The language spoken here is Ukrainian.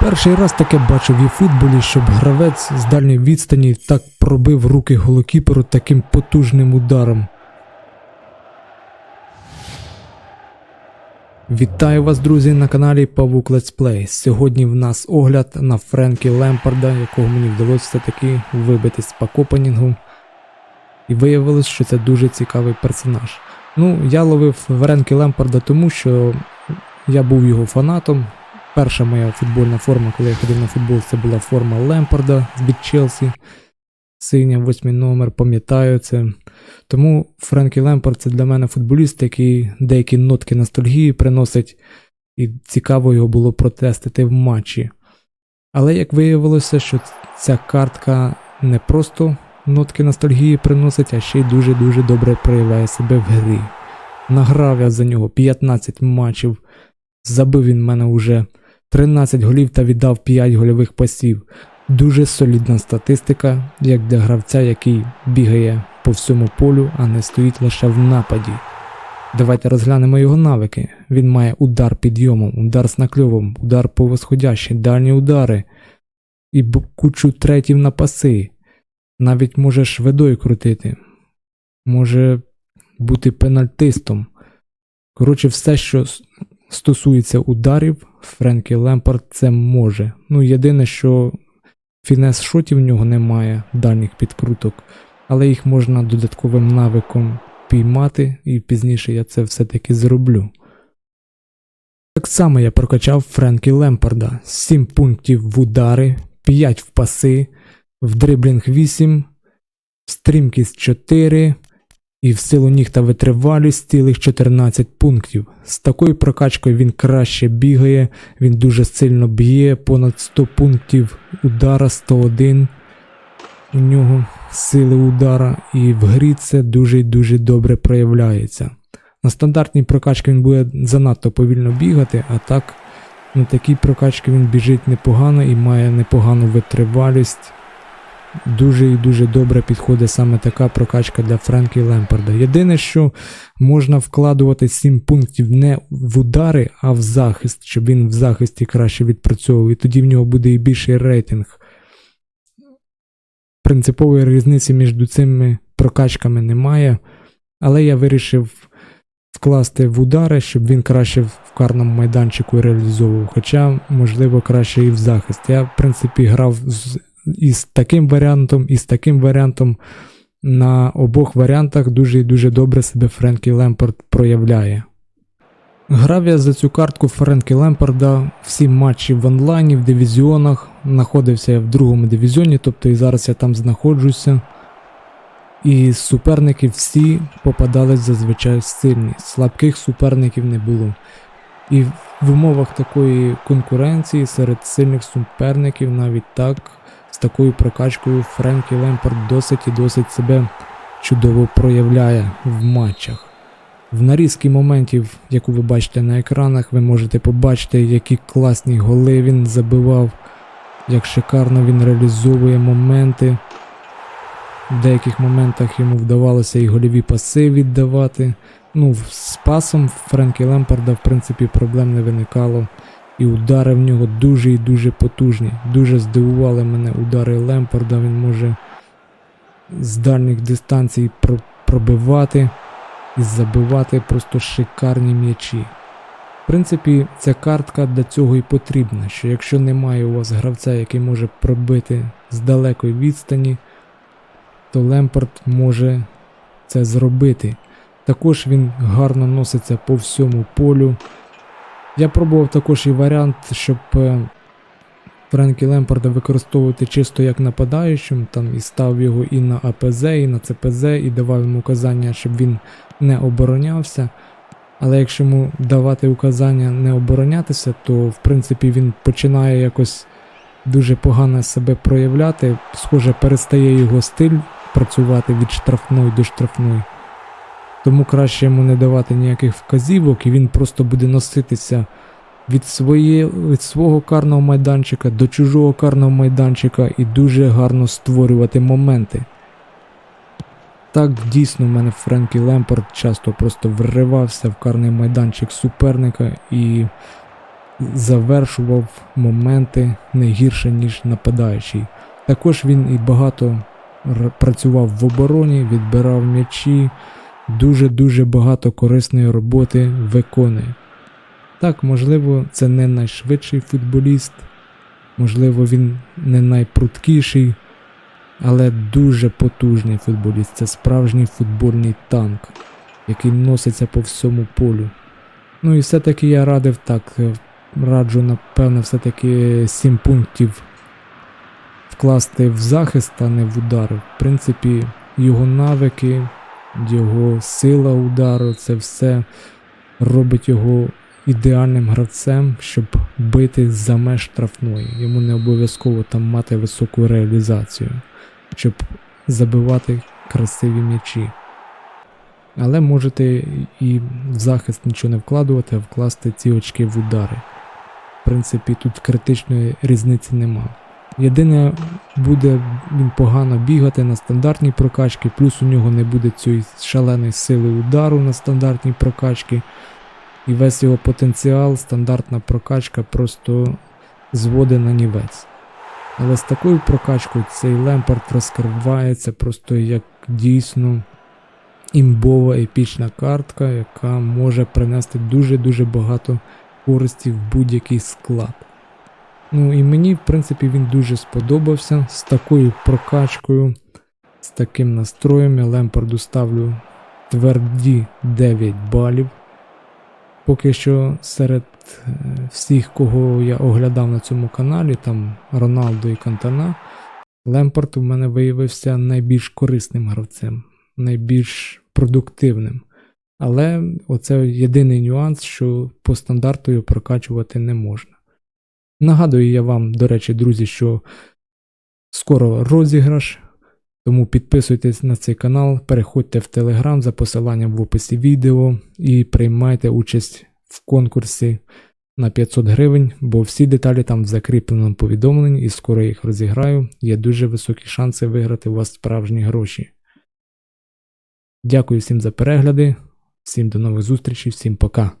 Перший раз таке бачив і в футболі, щоб гравець з дальньої відстані так пробив руки голокіперу таким потужним ударом. Вітаю вас, друзі, на каналі Павук Play. Сьогодні в нас огляд на Френкі Лемпарда, якого мені вдалося все-таки вибити з пакопанінгу. І виявилось, що це дуже цікавий персонаж. Ну, я ловив Френкі Лемпарда тому, що я був його фанатом. Перша моя футбольна форма, коли я ходив на футбол, це була форма Лемпарда від Челсі. Синя, восьмий номер, пам'ятаю це. Тому Френкі Лемпард це для мене футболіст, який деякі нотки ностальгії приносить, і цікаво його було протестити в матчі. Але як виявилося, що ця картка не просто нотки ностальгії приносить, а ще й дуже-дуже добре проявляє себе в грі. Награв я за нього 15 матчів, забив він мене уже 13 голів та віддав 5 гольових пасів. Дуже солідна статистика, як для гравця, який бігає по всьому полю, а не стоїть лише в нападі. Давайте розглянемо його навики. Він має удар підйомом, удар з накльовом, удар по дальні удари і кучу третів на паси. Навіть може шведою крутити, може бути пенальтистом. Коротше, все, що стосується ударів, Френкі Лемпард це може. Ну, єдине, що фінес шотів в нього немає, дальніх підкруток, але їх можна додатковим навиком піймати, і пізніше я це все-таки зроблю. Так само я прокачав Френкі Лемпарда 7 пунктів в удари, 5 в паси, в дриблінг 8, стрімкість 4 і в силу ніг та витривалість цілих 14 пунктів. З такою прокачкою він краще бігає, він дуже сильно б'є, понад 100 пунктів удара 101 у нього сили удара, і в грі це дуже і дуже добре проявляється. На стандартній прокачці він буде занадто повільно бігати, а так на такій прокачці він біжить непогано і має непогану витривалість. Дуже і дуже добре підходить саме така прокачка для Френкі Лемпарда. Єдине, що можна вкладувати 7 пунктів не в удари, а в захист, щоб він в захисті краще відпрацьовував, і тоді в нього буде і більший рейтинг. Принципової різниці між цими прокачками немає, але я вирішив вкласти в удари, щоб він краще в карному майданчику реалізовував, хоча, можливо, краще і в захист. Я, в принципі, грав з, із таким варіантом, і з таким варіантом. На обох варіантах дуже і дуже добре себе Френкі Лемпард проявляє. Грав я за цю картку Френкі Лемпарда всі матчі в онлайні, в дивізіонах. Знаходився я в другому дивізіоні, тобто і зараз я там знаходжуся. І суперники всі попадались зазвичай сильні. Слабких суперників не було. І в умовах такої конкуренції серед сильних суперників навіть так, такою прокачкою Френкі Лемпард досить і досить себе чудово проявляє в матчах. В нарізці моментів, яку ви бачите на екранах, ви можете побачити, які класні голи він забивав, як шикарно він реалізовує моменти. В деяких моментах йому вдавалося і гольові паси віддавати. Ну, з пасом Френкі Лемпарда, в принципі, проблем не виникало. І удари в нього дуже і дуже потужні. Дуже здивували мене удари Лемпарда. Він може з дальніх дистанцій про- пробивати і забивати просто шикарні м'ячі. В принципі, ця картка для цього і потрібна, що якщо немає у вас гравця, який може пробити з далекої відстані, то Лемпард може це зробити. Також він гарно носиться по всьому полю. Я пробував також і варіант, щоб е, Френкі Лемпарда використовувати чисто як нападаючим, там і став його і на АПЗ, і на ЦПЗ, і давав йому указання, щоб він не оборонявся. Але якщо йому давати указання не оборонятися, то в принципі він починає якось дуже погано себе проявляти. Схоже, перестає його стиль працювати від штрафної до штрафної. Тому краще йому не давати ніяких вказівок, і він просто буде носитися від, своє, від свого карного майданчика до чужого карного майданчика і дуже гарно створювати моменти. Так дійсно в мене Френкі Лемпард часто просто вривався в карний майданчик суперника і завершував моменти не гірше, ніж нападаючий. Також він і багато працював в обороні, відбирав м'ячі, дуже-дуже багато корисної роботи виконує. Так, можливо, це не найшвидший футболіст, можливо, він не найпруткіший, але дуже потужний футболіст. Це справжній футбольний танк, який носиться по всьому полю. Ну і все-таки я радив так, е, раджу, напевно, все-таки 7 пунктів вкласти в захист, а не в удар. В принципі, його навики, його сила удару, це все робить його ідеальним гравцем, щоб бити за меж штрафної. Йому не обов'язково там мати високу реалізацію, щоб забивати красиві м'ячі. Але можете і в захист нічого не вкладувати, а вкласти ці очки в удари. В принципі, тут критичної різниці нема. Єдине, буде він погано бігати на стандартній прокачці, плюс у нього не буде цієї шаленої сили удару на стандартній прокачці. І весь його потенціал, стандартна прокачка просто зводить на нівець. Але з такою прокачкою цей лемпард розкривається просто як дійсно імбова епічна картка, яка може принести дуже-дуже багато користі в будь-який склад. Ну і мені, в принципі, він дуже сподобався. З такою прокачкою, з таким настроєм я Лемпарду ставлю тверді 9 балів. Поки що серед е, всіх, кого я оглядав на цьому каналі, там Роналдо і Кантана, Лемпард у мене виявився найбільш корисним гравцем, найбільш продуктивним. Але оце єдиний нюанс, що по стандарту його прокачувати не можна. Нагадую я вам, до речі, друзі, що скоро розіграш, тому підписуйтесь на цей канал, переходьте в Телеграм за посиланням в описі відео і приймайте участь в конкурсі на 500 гривень, бо всі деталі там в закріпленому повідомленні і скоро їх розіграю. Є дуже високі шанси виграти у вас справжні гроші. Дякую всім за перегляди, всім до нових зустрічей, всім пока.